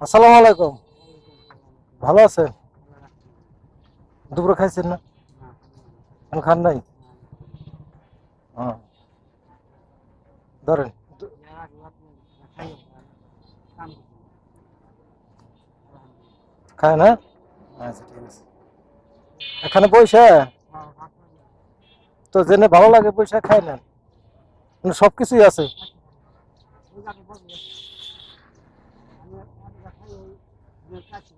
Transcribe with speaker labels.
Speaker 1: আসসালামু আলাইকুম। ভালো আছেন দুপুরে খাইছেন না? এখন খান নাই? ধরেন। খায় না? আচ্ছা আছে। এখানে পয়সা তো জেনে ভালো লাগে পয়সা খায় না? En el taxi,